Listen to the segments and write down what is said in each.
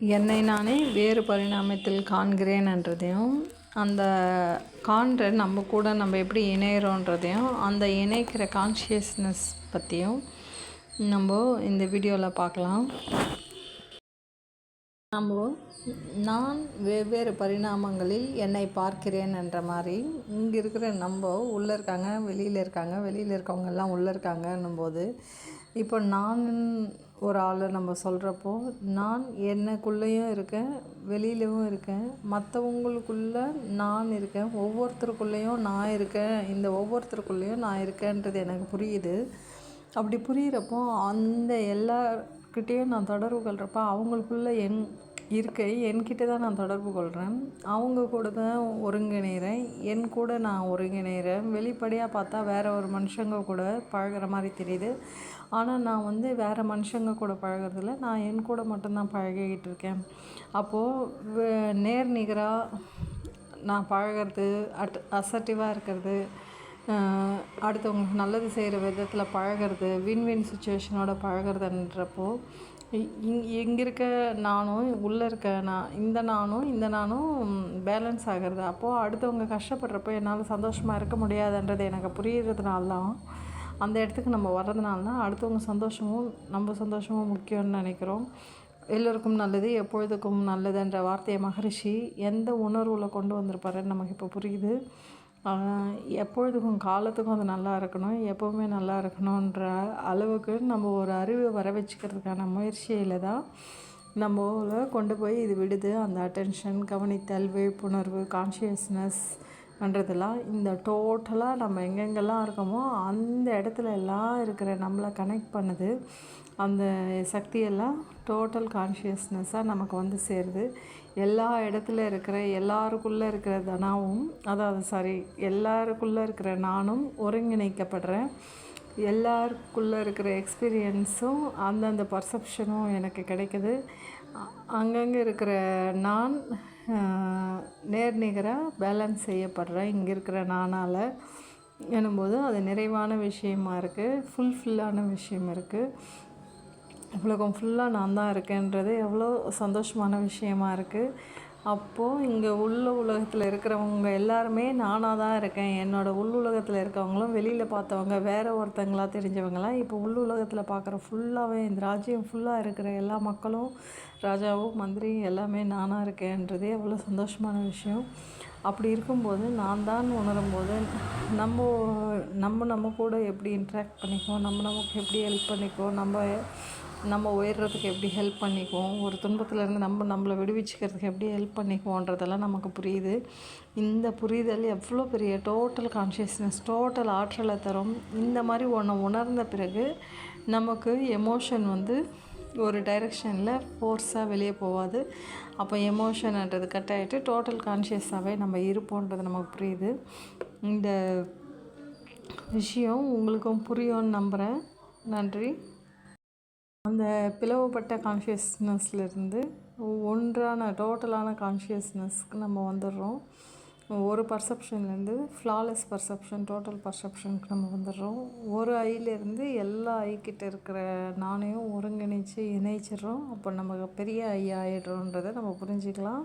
என்னை நானே வேறு பரிணாமத்தில் காண்கிறேன்ன்றதையும் அந்த காண்ற நம்ம கூட நம்ம எப்படி இணையிறோன்றதையும் அந்த இணைக்கிற கான்ஷியஸ்னஸ் பற்றியும் நம்ம இந்த வீடியோவில் பார்க்கலாம். நம்ம நான் வெவ்வேறு பரிணாமங்களில் என்னை பார்க்கிறேன் என்ற மாதிரி இங்கே இருக்கிற நம்ம உள்ளே இருக்காங்க வெளியில் இருக்காங்க வெளியில் இருக்கவங்கெல்லாம் உள்ளே இருக்காங்கன்னும் போது இப்போ நான் ஒரு ஆளை நம்ம சொல்கிறப்போ நான் எனக்குள்ளேயும் இருக்கேன் வெளியிலவும் இருக்கேன். மற்றவங்களுக்குள்ள நான் இருக்கேன் ஒவ்வொருத்தருக்குள்ளேயும் நான் இருக்கேன். இந்த ஒவ்வொருத்தருக்குள்ளேயும் நான் இருக்கேன்றது எனக்கு புரியுது. அப்படி புரிகிறப்போ அந்த எல்லார்கிட்டேயும் நான் தொடர்பு கொள்கிறப்ப அவங்களுக்குள்ள என் இருக்கை என்கிட்ட தான் நான் தொடர்பு கொள்கிறேன் அவங்க கூட தான் ஒருங்கிணைகிறேன் என் கூட நான் ஒருங்கிணைகிறேன் வெளிப்படையாக பார்த்தா வேறு ஒரு மனுஷங்க கூட பழகுற மாதிரி தெரியுது. ஆனால் நான் வந்து வேறு மனுஷங்க கூட பழகுறதில்ல. நான் என் கூட மட்டும்தான் பழகிக்கிட்டு இருக்கேன். அப்போது நேர் நிகராக நான் பழகிறது அட் அசர்ட்டிவாக இருக்கிறது அடுத்தவங்களுக்கு நல்லது செய்கிற விதத்தில் பழகிறது வின் வின் சுச்சுவேஷனோட பழகிறதுன்றப்போ இங் இங்கே இருக்க நானும் உள்ளே இருக்க நான் இந்த நானும் இந்த நானும் பேலன்ஸ் ஆகிறது. அப்போது அடுத்தவங்க கஷ்டப்படுறப்போ என்னால் சந்தோஷமாக இருக்க முடியாதுன்றது எனக்கு புரியுறதுனால தான் அந்த இடத்துக்கு நம்ம வர்றதுனால தான் அடுத்தவங்க சந்தோஷமும் நம்ம சந்தோஷமும் முக்கியம்னு நினைக்கிறோம். எல்லோருக்கும் நல்லது எப்பொழுதுக்கும் நல்லதுன்ற வார்த்தையை மகரிஷி எந்த உணர்வில் கொண்டு வந்திருப்பாருன்னு நமக்கு இப்போ புரியுது. எப்பொழுதுக்கும் காலத்துக்கும் அது நல்லா இருக்கணும் எப்போவுமே நல்லா இருக்கணுன்ற அளவுக்கு நம்ம ஒரு அறிவை வர வச்சுக்கிறதுக்கான முயற்சியில் தான் நம்மளை கொண்டு போய் இது விடுது. அந்த அட்டென்ஷன் கவனித்தல் விழிப்புணர்வு கான்ஷியஸ்னஸ் பண்ணுறதெல்லாம் இந்த டோட்டலாக நம்ம எங்கெங்கெல்லாம் இருக்கோமோ அந்த இடத்துல எல்லாம் இருக்கிற நம்மளை கனெக்ட் பண்ணுது. அந்த சக்தியெல்லாம் டோட்டல் கான்ஷியஸ்னஸாக நமக்கு வந்து சேருது. எல்லா இடத்துல இருக்கிற எல்லாருக்குள்ளே இருக்கிற தனாவும் அதாவது சாரி எல்லாருக்குள்ளே இருக்கிற நானும் ஒருங்கிணைக்கப்படுறேன். எல்லாருக்குள்ளே இருக்கிற எக்ஸ்பீரியன்ஸும் அந்தந்த பர்செப்ஷனும் எனக்கு கிடைக்குது. அங்கங்கே இருக்கிற நான் நேர்நிகராக பேலன்ஸ் செய்யப்படுறேன். இங்கே இருக்கிற நானால் எனும்போது அது நிறைவான விஷயமா இருக்குது ஃபுல்ஃபில்லான விஷயம் இருக்குது உலகம் ஃபுல்லாக நான் தான் இருக்கேன்றது எவ்வளோ சந்தோஷமான விஷயமா இருக்குது அப்போது இங்கே உள்ள உலகத்தில் இருக்கிறவங்க எல்லாருமே நானாக தான் இருக்கேன். என்னோடய உள் உலகத்தில் இருக்கவங்களும் வெளியில் பார்த்தவங்க வேறு ஒருத்தங்களாக தெரிஞ்சவங்களாம் இப்போ உள் உலகத்தில் பார்க்குற ஃபுல்லாகவே இந்த ராஜ்யம் ஃபுல்லாக இருக்கிற எல்லா மக்களும் ராஜாவும் மந்திரியும் எல்லாமே நானாக இருக்கேன்றதே அவ்வளோ சந்தோஷமான விஷயம். அப்படி இருக்கும்போது நான் தான் உணரும்போது நம்ம நம்ம நம்ம கூட எப்படி இன்ட்ராக்ட் பண்ணிக்குவோம்? நம்ம நமக்கு எப்படி ஹெல்ப் பண்ணிக்குவோம்? நம்ம நம்ம உயர்றதுக்கு எப்படி ஹெல்ப் பண்ணிக்குவோம்? ஒரு துன்பத்துலேருந்து நம்ம நம்மளை விடுவிச்சுக்கிறதுக்கு எப்படி ஹெல்ப் பண்ணிக்குவோன்றதெல்லாம் நமக்கு புரியுது. இந்த புரிதல் எவ்வளோ பெரிய டோட்டல் கான்ஷியஸ்னஸ் டோட்டல் ஆற்றலை தரும். இந்த மாதிரி ஒன்று உணர்ந்த பிறகு நமக்கு எமோஷன் வந்து ஒரு டைரெக்ஷனில் ஃபோர்ஸாக வெளியே போகாது. அப்போ எமோஷன்ன்றது கட் ஆகிட்டு டோட்டல் கான்ஷியஸாகவே நம்ம இருப்போன்றது நமக்கு புரியுது. இந்த விஷயம் உங்களுக்கும் புரியும்னு நம்புகிறேன் நன்றி. அந்த பிளவுபட்ட கான்ஷியஸ்னஸ்லேருந்து ஒன்றான டோட்டலான கான்ஷியஸ்னஸ்க்கு நம்ம வந்துடுறோம். ஒரு பர்செப்ஷன்லேருந்து ஃப்ளாலெஸ் பர்செப்ஷன் டோட்டல் பர்செப்ஷனுக்கு நம்ம வந்துடுறோம். ஒரு ஐலேருந்து எல்லா ஐக்கிட்ட இருக்கிற நானையும் ஒருங்கிணைச்சு இணைச்சிடுறோம். அப்போ நம்ம பெரிய ஐ ஆகிடுறோன்றதை நம்ம புரிஞ்சுக்கலாம்.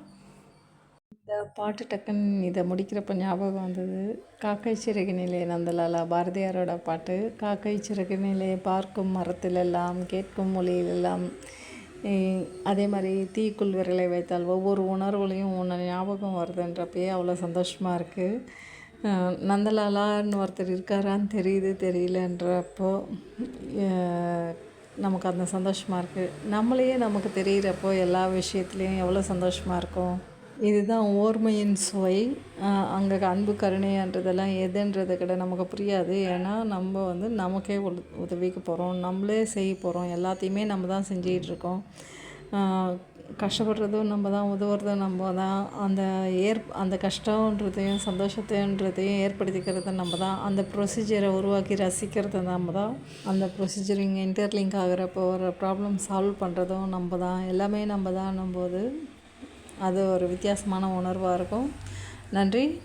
இந்த பாட்டு டக்குன்னு இதை முடிக்கிறப்ப ஞாபகம் வந்தது காக்கை சிறகு நிலை நந்தலாலா பாரதியாரோட பாட்டு காக்கை சிறகு நிலை பார்க்கும் மரத்திலெல்லாம் கேட்கும் மொழியிலெல்லாம் அதே மாதிரி தீக்குள் விரலை வைத்தால் ஒவ்வொரு உணர்வுலையும் உன்னை ஞாபகம் வருதுன்றப்பயே அவ்வளோ சந்தோஷமாக இருக்குது நந்தலாலான்னு ஒருத்தர் இருக்காரான்னு தெரியுது தெரியலன்றப்போ நமக்கு அந்த சந்தோஷமாக இருக்குது நம்மளையே நமக்கு தெரிகிறப்போ எல்லா விஷயத்துலேயும் எவ்வளோ சந்தோஷமாக இருக்கும். இதுதான் ஓர்மையின் சுவை. அங்கே அன்பு கருணைன்றதெல்லாம் எதுன்றது கூட நமக்கு புரியாது. ஏன்னா நம்ம வந்து நமக்கே உதவிக்கு போகிறோம் நம்மளே செய்ய போகிறோம் எல்லாத்தையுமே நம்ம தான் செஞ்சிகிட்ருக்கோம் கஷ்டப்படுறதும் நம்ம தான் உதவுறதும் நம்ம தான். அந்த ஏற் அந்த கஷ்டன்றதையும் சந்தோஷத்தைன்றதையும் ஏற்படுத்திக்கிறது நம்ம தான். அந்த ப்ரொசீஜரை உருவாக்கி ரசிக்கிறது நம்ம தான். அந்த ப்ரொசீஜர் இங்கே இன்டர்லிங்க் ஆகிறப்போ ஒரு ப்ராப்ளம் சால்வ் பண்ணுறதும் நம்ம தான். எல்லாமே நம்ம தான். போது அது ஒரு வித்தியாசமான உணர்வாக இருக்கும். நன்றி.